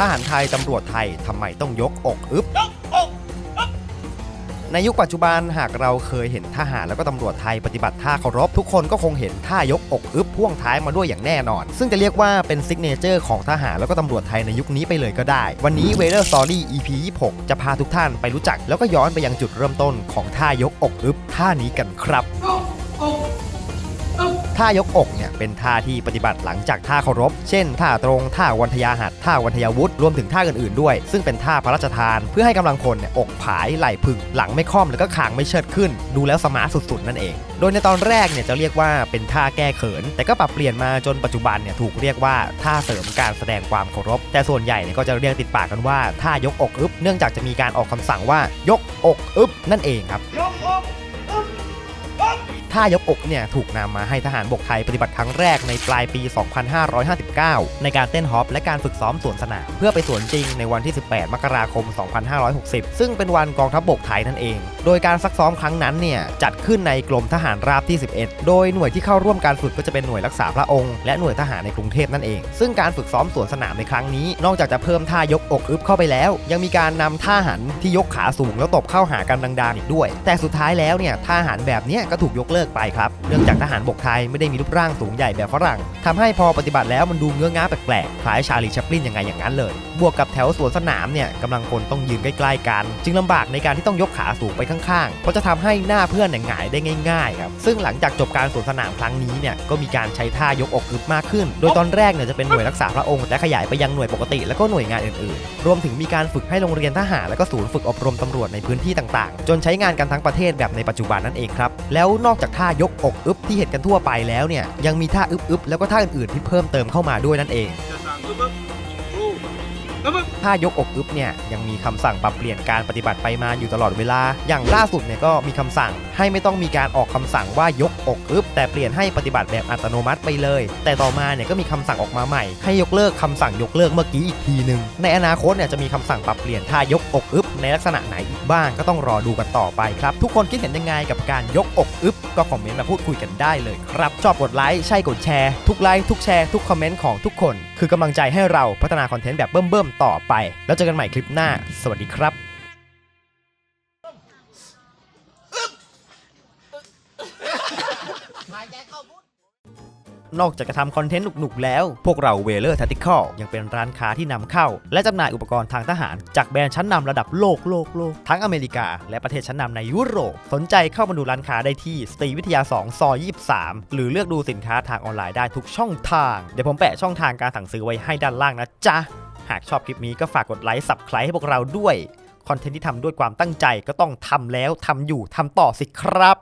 ทหารไทยตำรวจไทยทำไมต้องยกอกอึบในยุคปัจจุบันหากเราเคยเห็นทหารแล้วก็ตำรวจไทยปฏิบัติท่าเคารพทุกคนก็คงเห็นท่ายกอกอึบพ่วงท้ายมาด้วยอย่างแน่นอน ซึ่งจะเรียกว่าเป็นซิกเนเจอร์ของทหารแล้วก็ตำรวจไทยในยุคนี้ไปเลยก็ได้ วันนี้ w e a t h e r Story EP 26 จะพาทุกท่านไปรู้จัก แล้วก็ย้อนไปยังจุดเริ่มต้นของท่ายกอกอึบท่านี้กันครับ ท่ายกอกเนี่ยเป็นท่าที่ปฏิบัติหลังจากท่าเคารพ เช่น ท่าตรงท่าวันทยาหัดท่าวันทยาวุธรวมถึงท่าอื่นๆด้วย ซึ่งเป็นท่าพระราชทาน เพื่อให้กำลังพลเนี่ยอกผายไหล่ผึ่งหลังไม่ค่อมแล้วก็คางไม่เชิดขึ้น ดูแล้วสมาร์ทสุดๆ นั่นเอง โดยในตอนแรกเนี่ยจะเรียกว่าเป็นท่าแก้เขิน แต่ก็ปรับเปลี่ยนมาจนปัจจุบันเนี่ยถูกเรียกว่าท่าเสริมการแสดงความเคารพ แต่ส่วนใหญ่เนี่ยก็จะเรียกติดปากกันว่าท่ายกอกอึบเนื่องจากจะมีการออกคำสั่งว่ายกอกอึบนั่นเองครับ ท่ายกอกเนี่ยถูกนำมาให้ทหารบกไทยปฏิบัติครั้งแรกในปลายปี 2559 ในการเต้นฮอปและการฝึกซ้อมสวนสนาม เพื่อไปสวนจริงในวันที่ 18 มกราคม 2560 ซึ่งเป็นวันกองทัพบกไทยนั่นเอง โดยการซักซ้อมครั้งนั้นเนี่ยจัดขึ้นในกรมทหารราบที่ 11 โดยหน่วยที่เข้าร่วมการฝึกก็จะเป็นหน่วยรักษาพระองค์ และหน่วยทหารในกรุงเทพนั่นเอง ซึ่งการฝึกซ้อมสวนสนามในครั้งนี้ นอกจากจะเพิ่มท่ายกอกอึบเข้าไปแล้ว ยังมีการนำท่าหันที่ยกขาสูงแล้วตบเข้าหากันดังๆอีกด้วย แต่สุดท้ายแล้วเนี่ยท่าหันแบบนี้ก็ถูกยกเลิกไปครับ เนื่องจากทหารบกไทยไม่ได้มีรูปร่างสูงใหญ่แบบฝรั่งทำให้พอปฏิบัติแล้วมันดูเงื้อง้าแปลกๆคล้ายชาลีชัปลินยังไงอย่างนั้นเลย บวกกับแถวสวนสนามเนี่ยกำลังพลต้องยืนใกล้ๆกัน จึงลำบากในการที่ต้องยกขาสูงไปข้างๆเพราะจะทำให้หน้าเพื่อนเนี่ยหงายได้ง่ายๆครับซึ่งหลังจากจบการสวนสนามครั้งนี้เนี่ยก็มีการใช้ท่ายกอกอึบมากขึ้น โดยตอนแรกเนี่ยจะเป็นหน่วยรักษาพระองค์และขยายไปยังหน่วยปกติ แล้วก็หน่วยงานอื่นๆ รวมถึงมีการฝึกให้โรงเรียนทหารและก็ศูนย์ฝึกอบรมตำรวจในพื้นที่ต่างๆ จนใช้งานกันทั้งประเทศแบบในปัจจุบันนั่นเองครับแล้วนอกจากท่ายกอกอึบที่เห็นกันทั่วไปแล้วเนี่ยยังมีท่าอึบๆแล้วก็ท่าอื่นๆที่เพิ่มเติมเข้ามาด้วยนั่นเอง ถ้ายกอกอึบเนี่ยยังมีคำสั่งปรับเปลี่ยนการปฏิบัติไปมาอยู่ตลอดเวลา อย่างล่าสุดเนี่ยก็มีคำสั่ง ให้ไม่ต้องมีการออกคำสั่งว่ายกอกอึบแต่เปลี่ยนให้ปฏิบัติแบบอัตโนมัติไปเลย แต่ต่อมาเนี่ยก็มีคำสั่งออกมาใหม่ ให้ยกเลิกคำสั่งยกเลิกเมื่อกี้อีกทีหนึ่งในอนาคตเนี่ยจะมีคำสั่งปรับเปลี่ยนท่ายกอกอึบในลักษณะไหนอีกบ้างก็ต้องรอดูกันต่อไปครับ ทุกคนคิดเห็นยังไงกับการยกอกอึบก็คอมเมนต์มาพูดคุยกันได้เลยครับชอบกดไลค์ใช่กดแชร์ทุกไลค์ทุกแชร์ทุกคอมเมนต์ของทุกคน คือกำลังใจให้เราพัฒนาคอนเทนต์แบบเบิ่มๆต่อไป แล้วเจอกันใหม่คลิปหน้า สวัสดีครับนอกจากจะทำคอนเทนต์หนุกๆแล้ว พวกเราเวเลอร์ท c t i c a l ยังเป็นร้านค้าที่นำเข้า และจำหน่ายอุปกรณ์ทางทหาร จากแบรนด์ชั้นนำระดับโลกโลกโลก ทั้งอเมริกา และประเทศชั้นนำในยุโรป สนใจเข้ามาดูร้านค้าได้ที่สตรีวิทยา 2 ซอย 23 หรือเลือกดูสินค้าทางออนไลน์ได้ทุกช่องทาง เดี๋ยวผมแปะช่องทางการสั่งซื้อไว้ให้ด้านล่างนะจ๊ะ หากชอบคลิปนี้ก็ฝากกดไลค์สับไครให้พวกเราด้วย คอนเทนต์ที่ทำด้วยความตั้งใจก็ต้องทำแล้วทำอยู่ทำต่อสิครับ